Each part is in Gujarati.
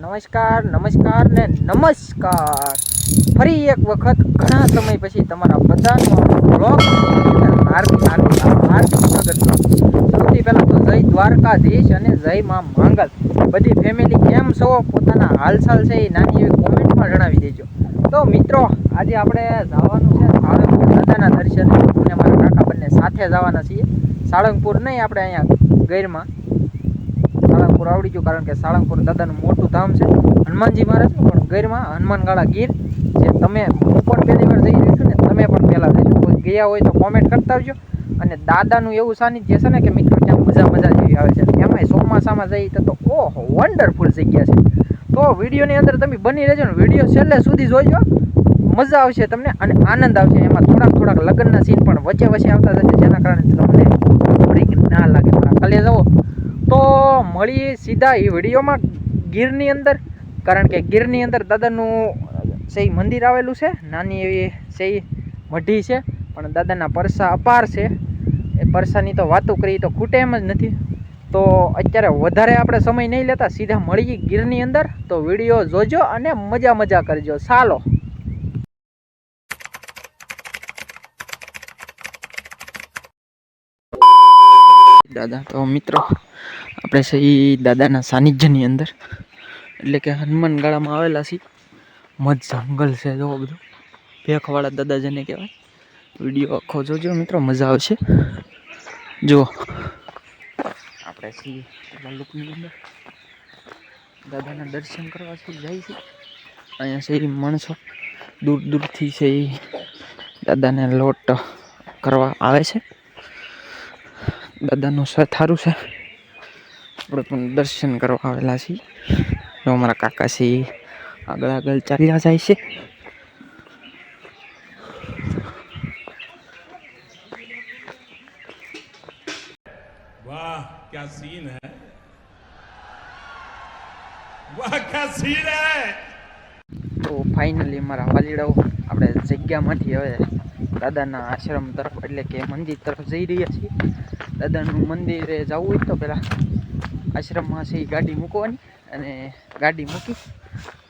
નમસ્કાર નમસ્કાર ને નમસ્કાર. ફરી એક વખત ઘણા સમય પછી તમારા બધાનો સૌથી પહેલાં તો જય દ્વારકાધીશ અને જય માં માંગલ. બધી ફેમિલી કેમ છો? પોતાના હાલચાલ છે એ નાની એવી કોમેન્ટમાં જણાવી દેજો. તો મિત્રો, આજે આપણે જવાનું છે સાળંગપુર દાદાના દર્શન. અને મારા કાકા બંને સાથે જવાના છીએ. સાળંગપુર નહીં, આપણે અહીંયા ગૈરમાં. સાળંગપુર આવડી ગયું કારણ કે સાળંગપુર દાદાનું મોટું ધામ છે. હનુમાનજી મહારાજ પણ ગીરમાં હનુમાનગાળા ગીર જે તમે હું પણ પહેલી વાર જઈ રહ્યો છું ને તમે પણ પહેલાં જઈશું કોઈ ગયા હોય તો કોમેન્ટ કરતા આવજો. અને દાદાનું એવું સાનિધ્ય છે ને કે મિત્રો, ત્યાં મજા મજા જેવી આવે છે. એમાંય ચોમાસામાં જઈએ તો ઓહો વન્ડરફુલ જગ્યા છે. તો વિડીયોની અંદર તમે બની રહેજો ને. વીડિયો છેલ્લે સુધી જોજો. મજા આવશે તમને અને આનંદ આવશે. એમાં થોડાક થોડાક લગ્નના સીન પણ વચ્ચે વચ્ચે આવતા જશે. જેના કારણે તમને ના લાગે. ખાલી જવો તો મળીએ સીધા એ વિડીયોમાં ગીરની અંદર. કારણ કે ગીરની અંદર દાદાનું સહી મંદિર આવેલું છે. નાની એવી સહી મઢી છે. પણ દાદાના પરસા અપાર છે. એ પરસાની તો વાતો કરી તો ખૂટે એમ જ નથી. તો અત્યારે વધારે આપણે સમય નહીં લેતા સીધા મળીએ ગીરની અંદર. તો વીડિયો જોજો અને મજા મજા કરજો. ચાલો દાદા, તો મિત્રો, આપણે છે દાદાના સાનિધ્યની અંદર, એટલે કે હનુમાન ગાળામાં આવેલા છીએ. મધ જંગલ છે જો બધું. ભેખવાળા દાદા જેને કહેવાય. વીડિયો આખો જોજો મિત્રો, મજા આવશે. જો, આપણે છીએ પેલા અંદર. દાદાના દર્શન કરવા જાય છે. અહીંયા છે માણસો. દૂર દૂરથી છે એ દાદાને લોટ કરવા આવે છે. dadanu sehat harus ya buat mendersen karo kawela sih yang agak-agak cari yang saya sih wah kasih ini wah kasih ini તો ફાઇનલી મારા વાલીડાઓ આપણે જગ્યામાંથી હવે દાદાના આશ્રમ તરફ એટલે કે મંદિર તરફ જઈ રહ્યા છીએ. દાદાનું મંદિરે જવું હોય તો પહેલાં આશ્રમમાં છે ગાડી મૂકવાની અને ગાડી મૂકી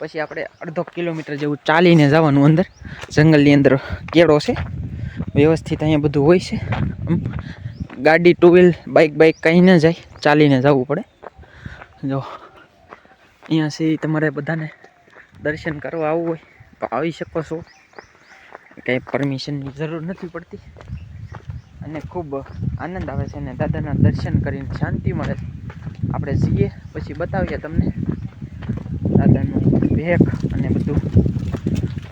પછી આપણે અડધો કિલોમીટર જેવું ચાલીને જવાનું અંદર. જંગલની અંદર કેળો છે, વ્યવસ્થિત અહીંયા બધું હોય છે. ગાડી ટુ વ્હીલ બાઇક બાઇક કંઈ ન જાય, ચાલીને જવું પડે. જો, અહીંયા છે તમારે બધાને દર્શન કરવા આવવું હોય તો આવી શકો છો. કંઈ પરમિશનની જરૂર નથી પડતી. અને ખૂબ આનંદ આવે છે અને દાદાના દર્શન કરીને શાંતિ મળે. છે આપણે જઈએ પછી બતાવીએ તમને દાદાનું ભેખ અને બધું.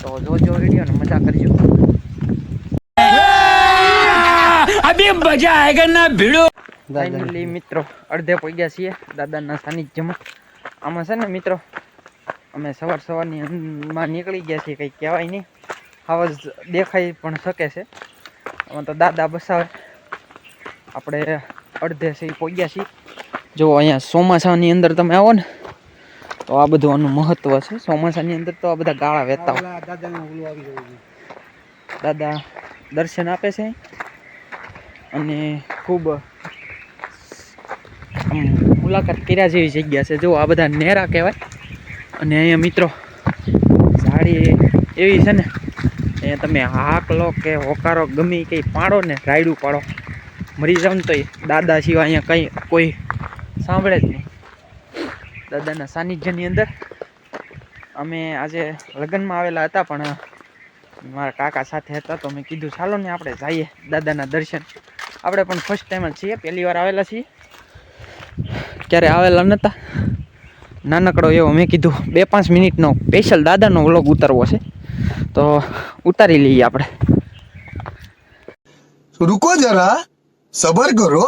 તો જોજો વિડીયોને મજા કરજો. મજા આયેગા મિત્રો અડધે પહોંચ્યા છીએ દાદાના સાનિધ્યમાં. આમાં છે ને મિત્રો અમે સવાર સવારની માં નીકળી ગયા છીએ કંઈ કહેવાય નહીં. આવાજ દેખાઈ પણ શકે છે. અમે તો દાદા બસાવે. આપણે અડધે ઈ પહોંચ્યા છીએ. જો અહીંયા ચોમાસાની અંદર તમે આવો ને તો આ બધું આનું મહત્વ છે. ચોમાસાની અંદર તો આ બધા ગાળા વહેતા હોય. દાદા દર્શન આપે છે. અને ખૂબ મુલાકાત કર્યા જેવી જગ્યા છે. જો આ બધા નેરા કહેવાય. અને અહીંયા મિત્રો ઝાડી એવી છે ને, અહીંયા તમે હાક લો કે હોકારો, ગમે કંઈ પાડો ને રાયડું પાડો. મરી જાવ ને તોય દાદા સિવાય અહીંયા કંઈ કોઈ સાંભળે જ નહીં. દાદાના સાનિધ્યની અંદર અમે આજે લગ્નમાં આવેલા હતા, પણ મારા કાકા સાથે હતા તો મેં કીધું, ચાલો ને આપણે જઈએ દાદાના દર્શન. આપણે પણ ફર્સ્ટ ટાઈમ જ છીએ, પહેલી વાર આવેલા છીએ. ક્યારે આવેલા નહોતા નાનકડો એવો મેં કીધું બે પાંચ મિનિટનો સ્પેશિયલ દાદાનો વ્લોગ ઉતારવો છે તો ઉતારી લઈએ આપણે रुको जरा सबर करो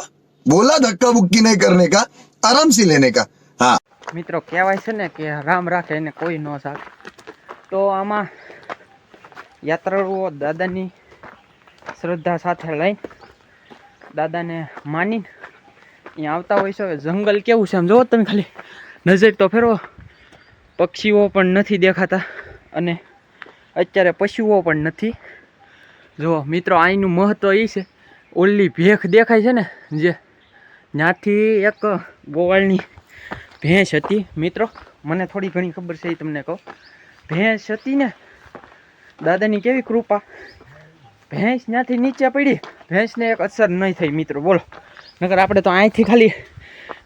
बोला धक्का बुक्की नहीं करने का आराम से लेने का हाँ મિત્રો કહેવાય છે ને કે રામ રાખે એને કોઈ ન સાથ તો આમાં યાત્રાળુઓ દાદાની શ્રદ્ધા સાથે લઈને દાદાને માની અહીંયા આવતા હોય છે હવે જંગલ કેવું છે આમ જોવો તમે ખાલી નજર તો ફેરવો પક્ષીઓ પણ નથી દેખાતા અને અત્યારે પશુઓ પણ નથી. જો મિત્રો અહીંનું મહત્ત્વ એ છે, ઓલી ભેખ દેખાય છે ને, જે ત્યાંથી એક ગોવાળની ભેંસ હતી. મિત્રો, મને થોડી ઘણી ખબર છે એ તમને કહું. ભેંસ હતી ને, દાદાની કેવી કૃપા. ભેંસ ત્યાંથી નીચે પડી, ભેંસને એક અસર નહીં થઈ, મિત્રો, બોલો. નકર આપણે તો અહીંથી ખાલી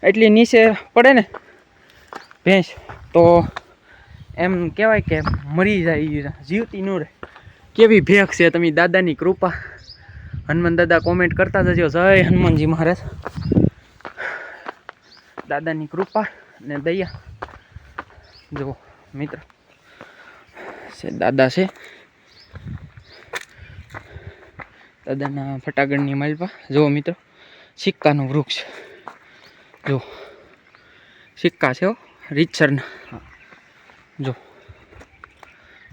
એટલી નીચે પડે ને ભેંસ. તો એમ કહેવાય કે મરી જાય જીવતી ન રહે કેવી ભેખ છે તમે દાદાની કૃપા. હનુમાન દાદા કોમેન્ટ કરતા જજો. જય હનુમાનજી મહારાજ. દાદાની કૃપા ને દયા. જુઓ મિત્ર. છે દાદા છે. દાદાના ફટાકડની માલપા. જુઓ મિત્રો. સિક્કાનું વૃક્ષ. જો સિક્કા છે હો. રીતસરના જો.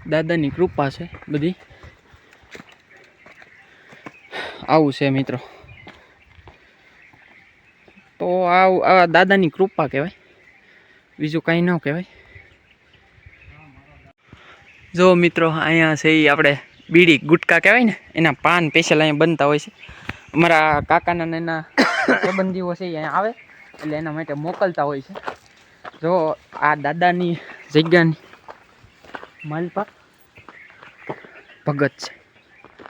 દાદાની કૃપા છે બધી. આવું છે મિત્રો. તો આ દાદાની કૃપા કહેવાય. બીજું કાંઈ ન કહેવાય. જો મિત્રો, અહીંયા છે એ આપણે બીડી ગુટકા કહેવાય ને, એના પાન સ્પેશિયલ અહીંયા બનતા હોય છે. અમારા કાકાના એના સંબંધીઓ છે એ અહીંયા આવે, એટલે એના માટે મોકલતા હોય છે. જો આ દાદાની જગ્યાની માલપા ભગત છે.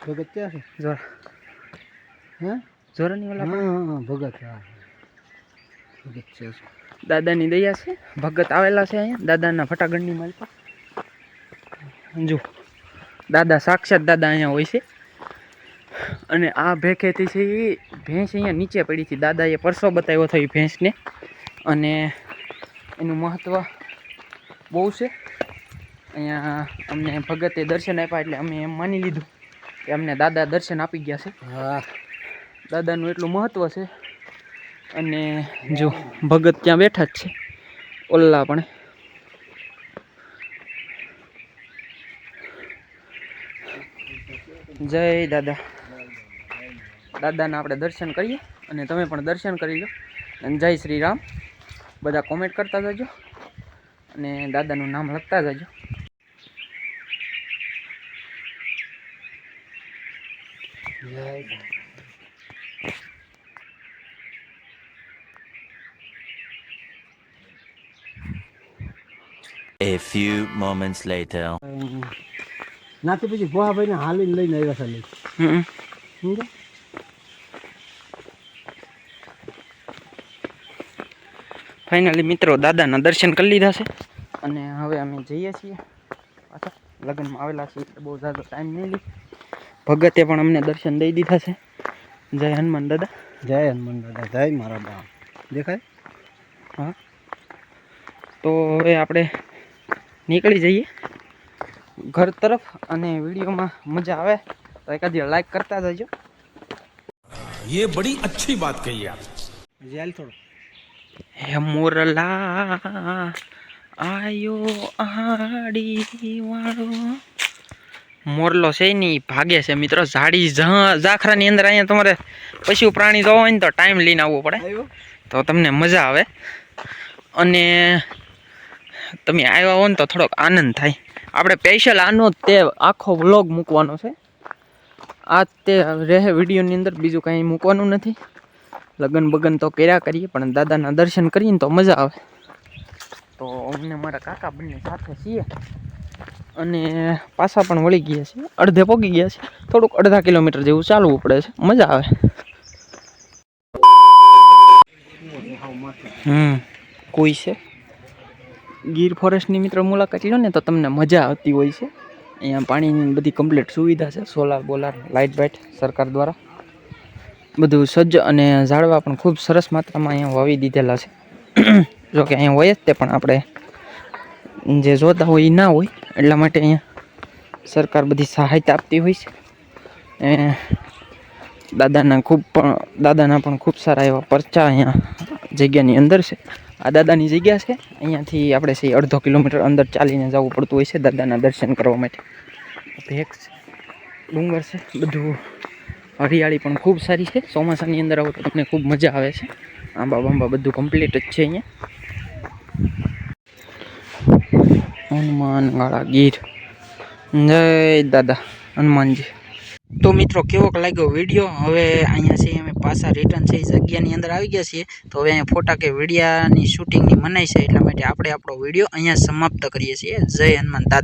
ભગત ક્યાં છે? જોરા હે? જોરાની વાલા હા ભગત હા ભગત છે દાદાની દયા છે. ભગત આવેલા છે અહીંયા દાદાના ફટાકડની માલપા જો દાદા સાક્ષાત દાદા અહીંયા હોય છે. અને આ ભેખેથી છે એ ભેંસ અહીંયા નીચે પડી હતી દાદાએ પરસો બતાવ્યો થયો એ ભેંસને. અને એનું મહત્ત્વ બહુ છે. અહીંયા અમને ભગતે દર્શન આપ્યા એટલે અમે એમ માની લીધું કે અમને દાદા દર્શન આપી ગયા છે. હા. દાદાનું એટલું મહત્ત્વ છે. અને જો ભગત ત્યાં બેઠા જ છે. ઓલ્લા પણ. જય દાદા. દાદાના આપણે દર્શન કરીએ અને તમે પણ દર્શન કરી લો. અને જય શ્રી રામ. બધા કોમેન્ટ કરતા જજો અને દાદાનું નામ લખતા જજો. A few moments later. નાથી પછી ભોળાભાઈને હાલીને લઈને આવ્યા છે લઈ હમ સમજ્યા ફાઇનલી મિત્રો દાદાના દર્શન કરી લીધા છે અને હવે અમે જઈએ છીએ પાછા લગ્નમાં આવેલા છીએ એટલે બહુ ઝાઝો ટાઈમ નહીં લી ભગતે પણ અમને દર્શન દઈ દીધા છે જય હનુમાન દાદા જય હનુમાન દાદા જય મારા બા દેખાય હા તો હવે આપણે નીકળી જઈએ ઘર તરફ અને વિડીયોમાં મજા આવે તો એકાદી લાઈક કરતા જજો ये बड़ी अच्छी बात कही आप હજી હાલ થોડો હે મોરલા આયો આડી વાળો મોરલો છે નહીં ભાગે છે મિત્રો ઝાડી ઝાખરાની અંદર અહીંયા તમારે પશુ પ્રાણી જોવા હોય ને તો ટાઈમ લઈને આવવો પડે. તો તમને મજા આવે. અને તમે આવ્યા હો ને તો થોડોક આનંદ થાય. આપણે સ્પેશિયલ આનો તે આખો વ્લોગ મૂકવાનો છે. આ તે રહે વિડીયોની અંદર બીજું કાંઈ મૂકવાનું નથી. લગન બગન તો કર્યા કરીએ, પણ દાદાના દર્શન કરીને તો મજા આવે. તો અમને મારા કાકા બંને સાથે છીએ અને પાછા પણ વળી ગયા છે અડધે પોગી ગયા છે થોડુંક અડધા કિલોમીટર જેવું ચાલવું પડે છે. મજા આવે. હમ, કોઈ છે? ગીર ફોરેસ્ટની મિત્ર મુલાકાત લો ને તો તમને મજા આવતી હોય છે. અહીંયા પાણીની બધી કમ્પ્લીટ સુવિધા છે. સોલાર બોલાર, લાઇટ બાઇટ સરકાર દ્વારા. બધું સજ્જ અને ઝાડવા પણ ખૂબ સરસ માત્રામાં અહીંયા વાવી દીધેલા છે. જોકે અહીંયા હોય જ તે, પણ આપણે જે જોતા હોય એ ના હોય, એટલા માટે અહીંયા સરકાર બધી સહાયતા આપતી હોય છે. દાદાના ખૂબ પણ, દાદાના પણ ખૂબ સારા એવા પરચા અહીંયા જગ્યાની અંદર છે. આ દાદાની જગ્યા છે. અહીંયાથી આપણે છે અડધો કિલોમીટર અંદર ચાલીને જવું પડતું હોય છે દાદાના દર્શન કરવા માટે. ભેગ છે. ડુંગર છે. બધું હરિયાળી પણ ખૂબ સારી છે. ચોમાસાની અંદર આવો તો તમને ખૂબ મજા આવે છે. આંબા બાંબા બધું કમ્પ્લીટ જ છે અહીંયા. હનુમાન ગાળા ગીર. જય દાદા, હનુમાનજી. તો મિત્રો, કેવોક લાગ્યો વીડિયો? હવે અહીંયા છે, અમે પાછા રિટર્ન છે જગ્યાની અંદર આવી ગયા છીએ. તો હવે અહીંયા ફોટા કે વિડીયાની શૂટિંગની મનાઈ છે, એટલા માટે આપણે આપણો વીડિયો અહીંયા સમાપ્ત કરીએ છીએ. જય હનુમાન દાદા.